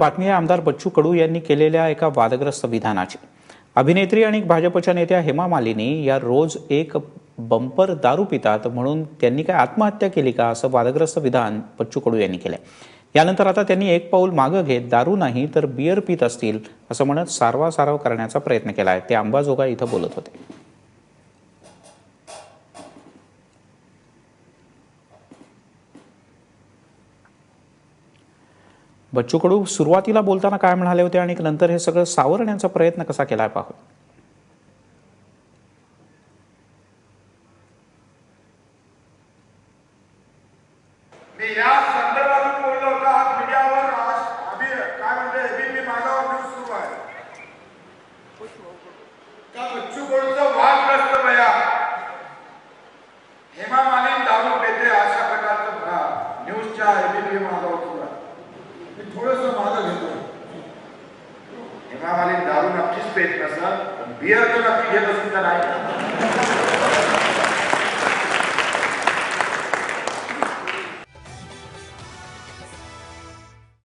बातमी आमदार बच्चू कडू यांनी केलेल्या एका वादग्रस्त विधानाची. अभिनेत्री आणि भाजपच्या नेत्या हेमा मालिनी या रोज एक बंपर दारू पितात म्हणून त्यांनी काय आत्महत्या केली का असं वादग्रस्त विधान बच्चू कडू यांनी केलंय. यानंतर आता त्यांनी एक पाऊल मागं घेत दारू नाही तर बियर पित असतील असं म्हणत सारवा सारव करण्याचा प्रयत्न केलाय. ते अंबाजोगा इथं बोलत होते. बच्चू कडू सुरुवातीला बोलताना काय म्हणाले होते आणि नंतर हे सगळं सावरण्याचा प्रयत्न कसा केलाय पाहू. मी या मीडियावर आज अभि काय म्हणते एबीपी माझ्यावर न्यूज सुरू आहे का बच्चू कडूचं वादग्रस्त बयान हेमा मालिनी दारू पेते अशा प्रकारचं भा- न्यूजच्या एबीपी माझ्यावर सुरू आहे मी थोडस माझं घेतो हेमा मालिनी दारू नक्कीच पेत नसतात बियर तर नक्की घेत असेल तर नाही